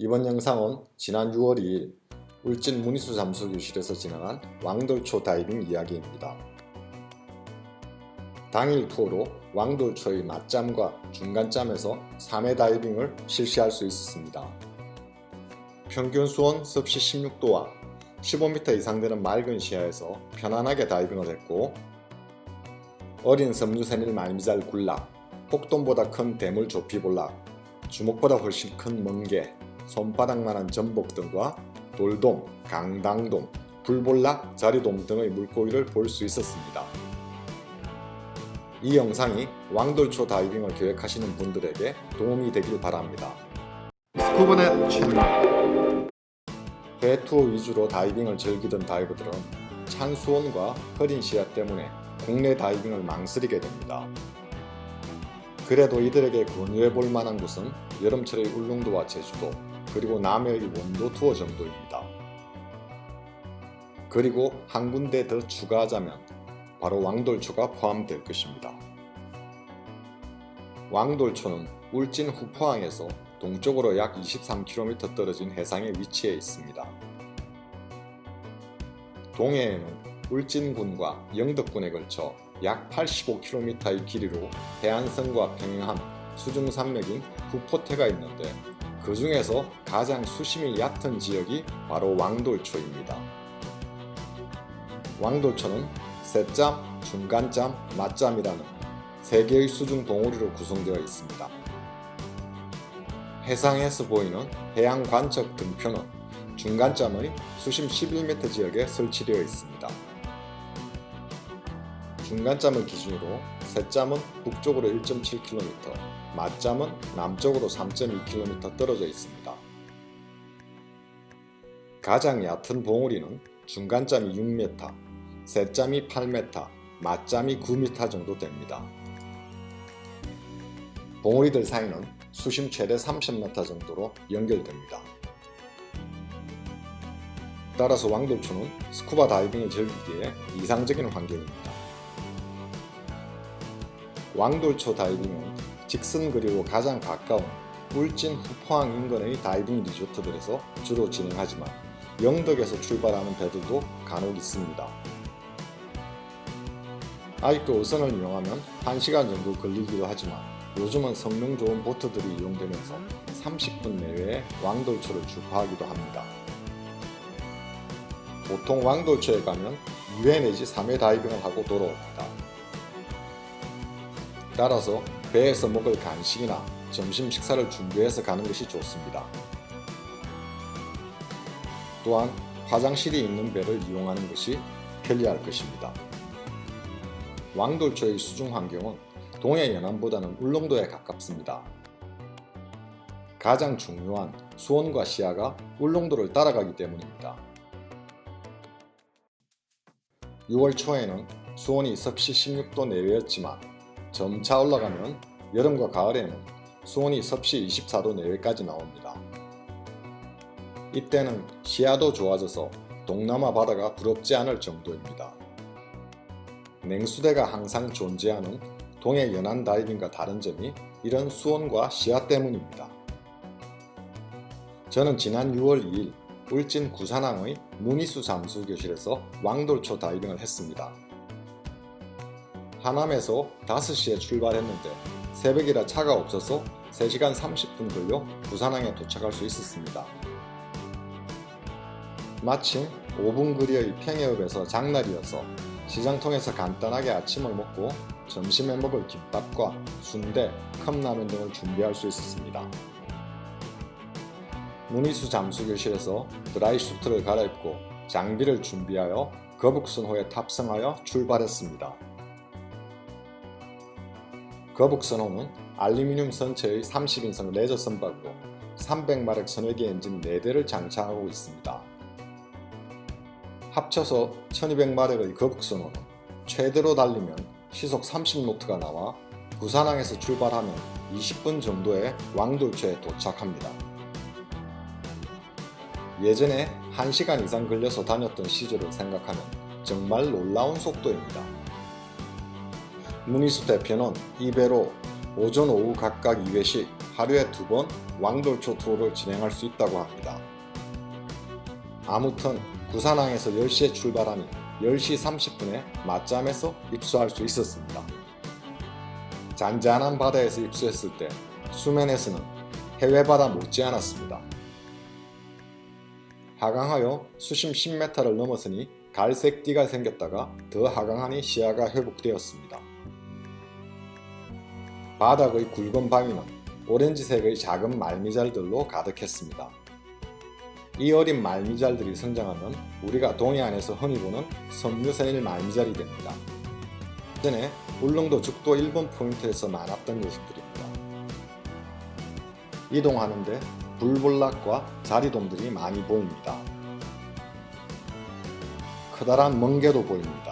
이번 영상은 지난 6월 2일 울진 문희수 잠수교실에서 진행한 왕돌초 다이빙 이야기입니다. 당일 투어로 왕돌초의 낮잠과 중간잠에서 3회 다이빙을 실시할 수 있었습니다. 평균 수온 습시 16도와 15m 이상 되는 맑은 시야에서 편안하게 다이빙을 했고 어린 섬유새닐 말미잘 굴락, 폭돔보다 큰 대물 조피볼락, 주먹보다 훨씬 큰 멍게, 손바닥만한 전복 등과 돌돔, 강당돔, 불볼락, 자리돔 등의 물고기를 볼 수 있었습니다. 이 영상이 왕돌초 다이빙을 계획하시는 분들에게 도움이 되길 바랍니다. 스쿠버넷 채널 배 투어 위주로 다이빙을 즐기던 다이버들은 찬 수온과 흐린 시야 때문에 국내 다이빙을 망설이게 됩니다. 그래도 이들에게 권유해 볼 만한 곳은 여름철의 울릉도와 제주도, 그리고 남해의 원도 투어 정도입니다. 그리고 한 군데 더 추가하자면 바로 왕돌초가 포함될 것입니다. 왕돌초는 울진 후포항에서 동쪽으로 약 23km 떨어진 해상에 위치해 있습니다. 동해에는 울진군과 영덕군에 걸쳐 약 85km의 길이로 해안선과 평행한 수중산맥인 후포태가 있는데 그 중에서 가장 수심이 얕은 지역이 바로 왕돌초입니다. 왕돌초는 셋잠, 중간잠, 낮잠이라는 세 개의 수중 동호리로 구성되어 있습니다. 해상에서 보이는 해양 관측 등표는 중간점의 수심 11m 지역에 설치되어 있습니다. 중간점을 기준으로 셋점은 북쪽으로 1.7km, 맞점은 남쪽으로 3.2km 떨어져 있습니다. 가장 얕은 봉우리는 중간점이 6m, 셋점이 8m, 맞점이 9m 정도 됩니다. 봉우리들 사이는 수심 최대 30m 정도로 연결됩니다. 따라서 왕돌초는 스쿠버 다이빙을 즐기기에 이상적인 환경입니다. 왕돌초 다이빙은 직선 거리로 가장 가까운 울진 후포항 인근의 다이빙 리조트들에서 주로 진행하지만 영덕에서 출발하는 배들도 간혹 있습니다. 아직도 어선을 이용하면 1시간 정도 걸리기도 하지만 요즘은 성능 좋은 보트들이 이용되면서 30분 내외에 왕돌초를 주파하기도 합니다. 보통 왕돌초에 가면 2회 내지 3회 다이빙을 하고 돌아옵니다. 따라서 배에서 먹을 간식이나 점심 식사를 준비해서 가는 것이 좋습니다. 또한 화장실이 있는 배를 이용하는 것이 편리할 것입니다. 왕돌초의 수중 환경은 동해 연안보다는 울릉도에 가깝습니다. 가장 중요한 수온과 시야가 울릉도를 따라가기 때문입니다. 6월 초에는 수온이 섭씨 16도 내외였지만 점차 올라가면 여름과 가을에는 수온이 섭씨 24도 내외까지 나옵니다. 이때는 시야도 좋아져서 동남아 바다가 부럽지 않을 정도입니다. 냉수대가 항상 존재하는 동해 연안 다이빙과 다른 점이 이런 수온과 시야 때문입니다. 저는 지난 6월 2일 울진 구산항의 문희수 잠수교실에서 왕돌초 다이빙을 했습니다. 하남에서 5시에 출발했는데 새벽이라 차가 없어서 3시간 30분 걸려 부산항에 도착할 수 있었습니다. 마침 5분 거리의 평해읍에서 장날이어서 시장통에서 간단하게 아침을 먹고 점심에 먹을 김밥과 순대, 컵라면 등을 준비할 수 있었습니다. 문희수 잠수교실에서 드라이 슈트를 갈아입고 장비를 준비하여 거북선호에 탑승하여 출발했습니다. 거북선호는 알루미늄 선체의 30인승 레저 선박으로 300마력 선회기 엔진 4대를 장착하고 있습니다. 합쳐서 1200마력의 거북선호는 최대로 달리면 시속 30노트가 나와 부산항에서 출발하면 20분 정도에 왕돌초에 도착합니다. 예전에 1시간 이상 걸려서 다녔던 시절을 생각하면 정말 놀라운 속도입니다. 문희수 대표는 이 배로 오전 오후 각각 2회씩 하루에 두 번 왕돌초 투어를 진행할 수 있다고 합니다. 아무튼 구산항에서 10시에 출발하니 10시 30분에 맞잠에서 입수할 수 있었습니다. 잔잔한 바다에서 입수했을 때 수면에서는 해외 바다 못지않았습니다. 하강하여 수심 10m를 넘었으니 갈색 띠가 생겼다가 더 하강하니 시야가 회복되었습니다. 바닥의 굵은 바위는 오렌지색의 작은 말미잘들로 가득했습니다. 이 어린 말미잘들이 성장하면 우리가 동해안에서 흔히 보는 섬유세일 말미잘이 됩니다. 전에 울릉도 죽도 1번 포인트에서 많았던 녀석들입니다. 이동하는데 불볼락과 자리돔들이 많이 보입니다. 커다란 멍게도 보입니다.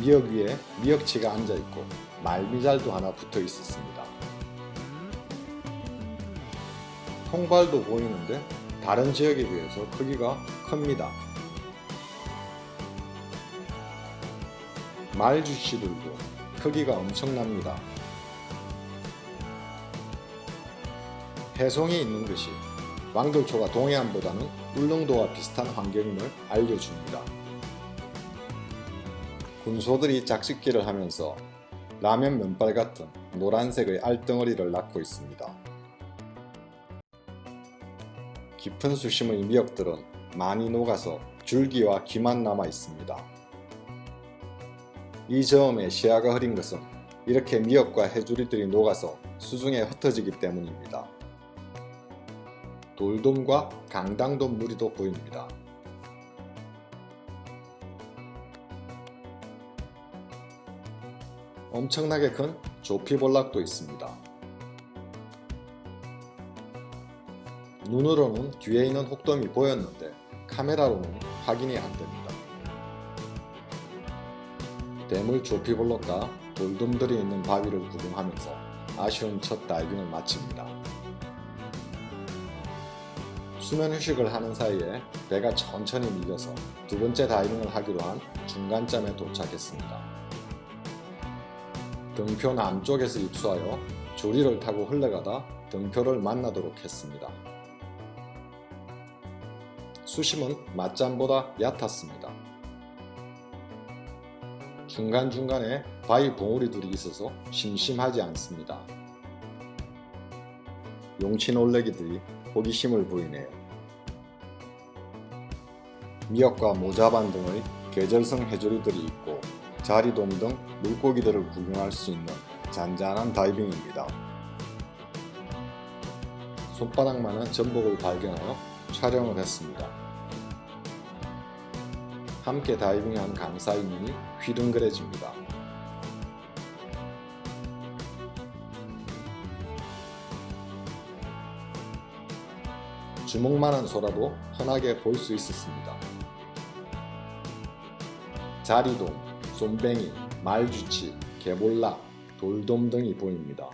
미역 위에 미역치가 앉아 있고 말미잘도 하나 붙어 있었습니다. 통발도 보이는데 다른 지역에 비해서 크기가 큽니다. 말주시들도 크기가 엄청납니다. 해송이 있는 것이 왕돌초가 동해안보다는 울릉도와 비슷한 환경임을 알려줍니다. 군소들이 짝짓기를 하면서 라면 면발 같은 노란색의 알덩어리를 낳고 있습니다. 깊은 수심의 미역들은 많이 녹아서 줄기와 귀만 남아 있습니다. 이 저음에 시야가 흐린 것은 이렇게 미역과 해조리들이 녹아서 수중에 흩어지기 때문입니다. 돌돔과 강당돔 무리도 보입니다. 엄청나게 큰 조피볼락도 있습니다. 눈으로는 뒤에 있는 혹돔이 보였는데 카메라로는 확인이 안 됩니다. 대물 조피볼락과 돌돔들이 있는 바위를 구경하면서 아쉬운 첫 다이빙을 마칩니다. 수면 휴식을 하는 사이에 배가 천천히 밀려서 두 번째 다이빙을 하기로 한 중간점에 도착했습니다. 등표 남쪽에서 입수하여 조리를 타고 흘러가다 등표를 만나도록 했습니다. 수심은 맞잠보다 얕았습니다. 중간중간에 바위 봉우리들이 있어서 심심하지 않습니다. 용치 놀래기들이 호기심을 보이네요. 미역과 모자반 등의 계절성 해조류들이 있고 자리돔 등 물고기들을 구경할 수 있는 잔잔한 다이빙입니다. 손바닥만한 전복을 발견하여 촬영을 했습니다. 함께 다이빙한 강사의 눈이 휘둥그레집니다. 주먹만한 소라도 흔하게 볼 수 있었습니다. 자리돔, 쏨뱅이, 말주치, 개볼락, 돌돔 등이 보입니다.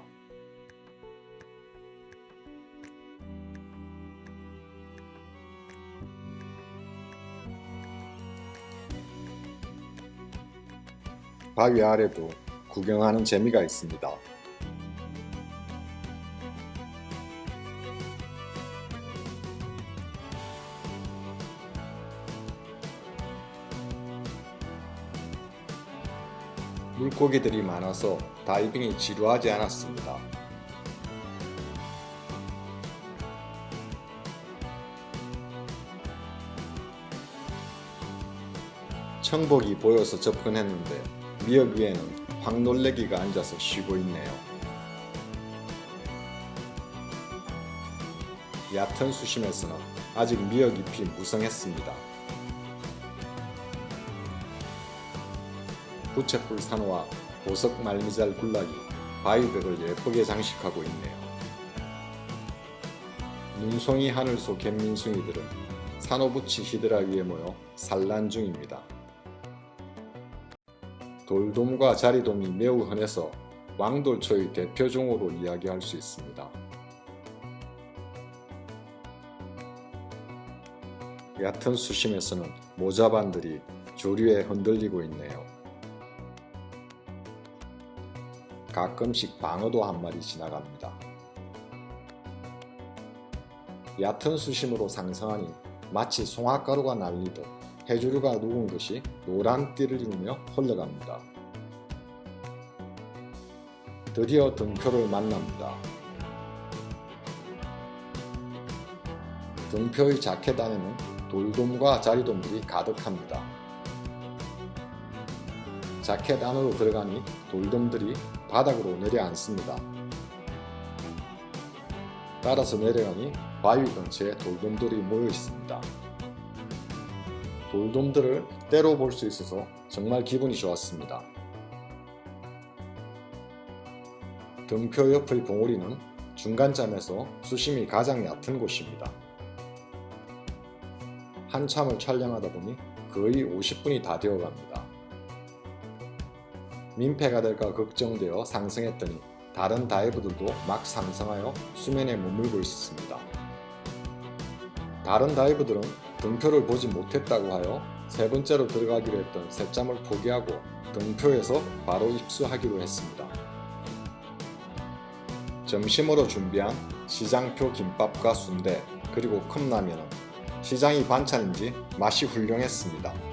바위 아래도 구경하는 재미가 있습니다. 물고기들이 많아서 다이빙이 지루하지 않았습니다. 청복이 보여서 접근했는데 미역 위에는 황놀래기가 앉아서 쉬고 있네요. 얕은 수심에서는 아직 미역 잎이 무성했습니다. 부채풀 산호와 보석 말미잘 군락이 바위벽을 예쁘게 장식하고 있네요. 눈송이 하늘소 갯민숭이들은 산호부치 히드라 위에 모여 산란 중입니다. 돌돔과 자리돔이 매우 흔해서 왕돌초의 대표종으로 이야기할 수 있습니다. 얕은 수심에서는 모자반들이 조류에 흔들리고 있네요. 가끔씩 방어도 한 마리 지나갑니다. 얕은 수심으로 상승하니 마치 송화가루가 날리듯 해조류가 녹은 것이 노란 띠를 이루며 흘러갑니다. 드디어 등표를 만납니다. 등표의 자켓 안에는 돌돔과 자리돔들이 가득합니다. 자켓 안으로 들어가니 돌돔들이 바닥으로 내려앉습니다. 따라서 내려가니 바위 근처에 돌돔들이 모여 있습니다. 돌돔들을 때로 볼 수 있어서 정말 기분이 좋았습니다. 등표 옆의 봉우리는 중간점에서 수심이 가장 얕은 곳입니다. 한참을 촬영하다 보니 거의 50분이 다 되어 갑니다. 민폐가 될까 걱정되어 상승했더니 다른 다이버들도 막 상승하여 수면에 머물고 있었습니다. 다른 다이버들은 등표를 보지 못했다고 하여 세 번째로 들어가기로 했던 셋잠을 포기하고 등표에서 바로 입수하기로 했습니다. 점심으로 준비한 시장표 김밥과 순대 그리고 컵라면은 시장이 반찬인지 맛이 훌륭했습니다.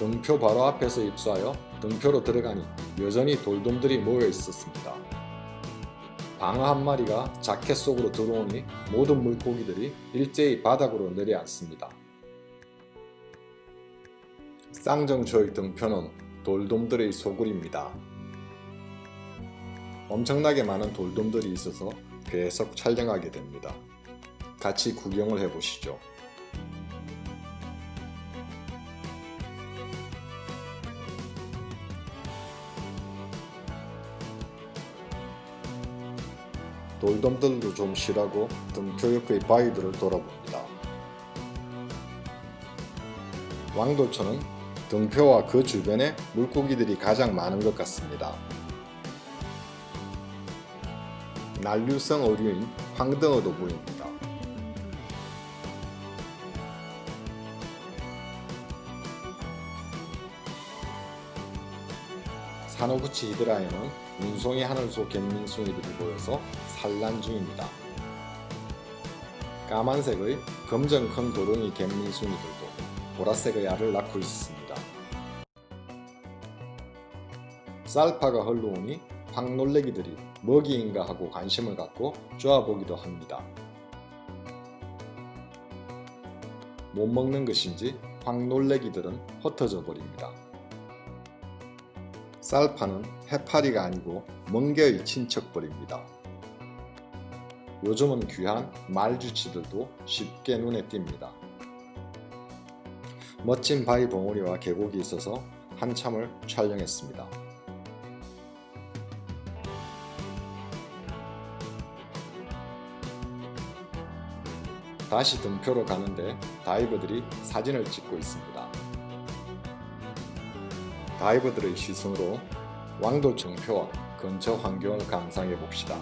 등표 바로 앞에서 입수하여 등표로 들어가니 여전히 돌돔들이 모여 있었습니다. 방어 한 마리가 자켓 속으로 들어오니 모든 물고기들이 일제히 바닥으로 내려앉습니다. 쌍정초의 등표는 돌돔들의 소굴입니다. 엄청나게 많은 돌돔들이 있어서 계속 촬영하게 됩니다. 같이 구경을 해보시죠. 돌돔들도 좀 쉬라고 등표 옆의 바위들을 돌아봅니다. 왕도초는 등표와 그 주변에 물고기들이 가장 많은 것 같습니다. 난류성 어류인 황등어도 보입니다. 산호구치 히드라에는 운송이 하늘소 갯민숭이들이 모여서 산란 중입니다. 까만색의 검정 큰 도롱이 갯민숭이들도 보라색의 알을 낳고 있습니다. 쌀파가 흘러오니 황놀래기들이 먹이인가 하고 관심을 갖고 쪼아보기도 합니다. 못 먹는 것인지 황놀래기들은 흩어져 버립니다. 쌀파는 해파리가 아니고 멍게의 친척벌입니다. 요즘은 귀한 말주치들도 쉽게 눈에 띕니다. 멋진 바위 봉우리와 계곡이 있어서 한참을 촬영했습니다. 다시 등표로 가는데 다이버들이 사진을 찍고 있습니다. 다이버들의 시선으로 왕도 정표와 근처 환경을 감상해 봅시다.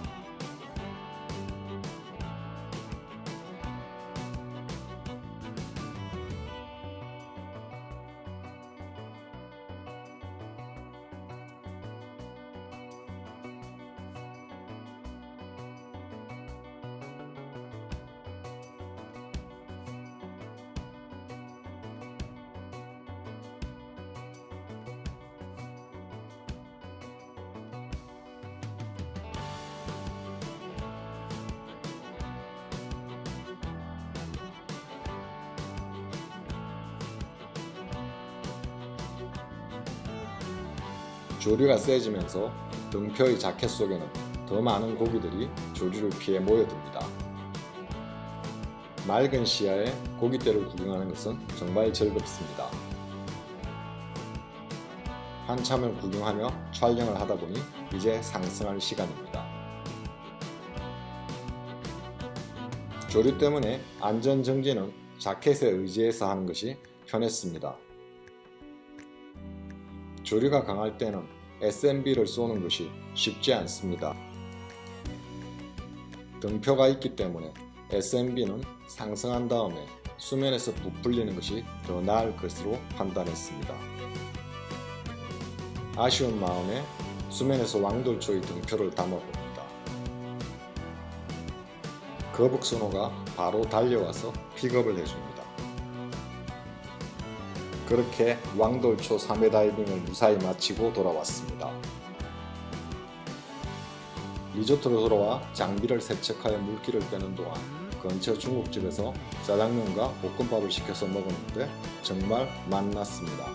조류가 세지면서 등표의 자켓 속에는 더 많은 고기들이 조류를 피해 모여듭니다. 맑은 시야에 고기떼를 구경하는 것은 정말 즐겁습니다. 한참을 구경하며 촬영을 하다 보니 이제 상승할 시간입니다. 조류 때문에 안전 정지는 자켓에 의지해서 하는 것이 편했습니다. 조류가 강할 때는 SMB를 쏘는 것이 쉽지 않습니다. 등표가 있기 때문에 SMB는 상승한 다음에 수면에서 부풀리는 것이 더 나을 것으로 판단했습니다. 아쉬운 마음에 수면에서 왕돌초의 등표를 담아봅니다. 거북선호가 바로 달려와서 픽업을 해줍니다. 그렇게 왕돌초 3회 다이빙을 무사히 마치고 돌아왔습니다. 리조트로 돌아와 장비를 세척하여 물기를 빼는 동안 근처 중국집에서 짜장면과 볶음밥을 시켜서 먹었는데 정말 맛났습니다.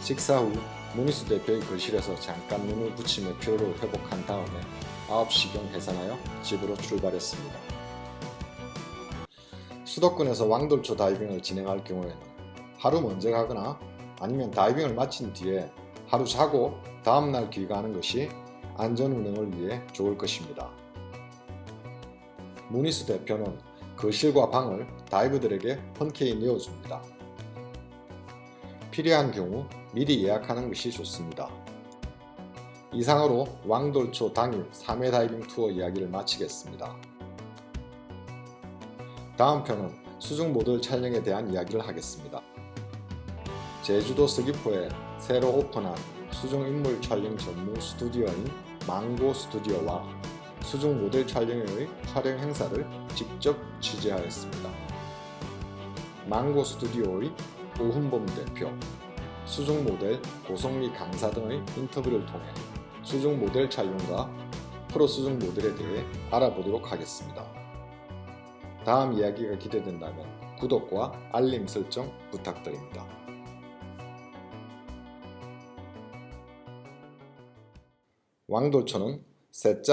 식사 후 문희수 대표의 거실에서 잠깐 눈을 붙이며 피로를 회복한 다음에 9시경 해산하여 집으로 출발했습니다. 수도권에서 왕돌초 다이빙을 진행할 경우에는 하루 먼저 가거나 아니면 다이빙을 마친 뒤에 하루 자고 다음날 귀가하는 것이 안전 운행을 위해 좋을 것입니다. 문희수 대표는 거실과 방을 다이브들에게 흔쾌히 내어줍니다. 필요한 경우 미리 예약하는 것이 좋습니다. 이상으로 왕돌초 당일 3회 다이빙 투어 이야기를 마치겠습니다. 다음 편은 수중 모델 촬영에 대한 이야기를 하겠습니다. 제주도 서귀포에 새로 오픈한 수중 인물 촬영 전문 스튜디오인 망고 스튜디오와 수중 모델 촬영의 촬영 행사를 직접 취재하였습니다. 망고 스튜디오의 오훈범 대표, 수중 모델 고성미 강사 등의 인터뷰를 통해 수중 모델 촬영과 프로 수중 모델에 대해 알아보도록 하겠습니다. 다음 이야기가 기대된다면 구독과 알림 설정 부탁드립니다.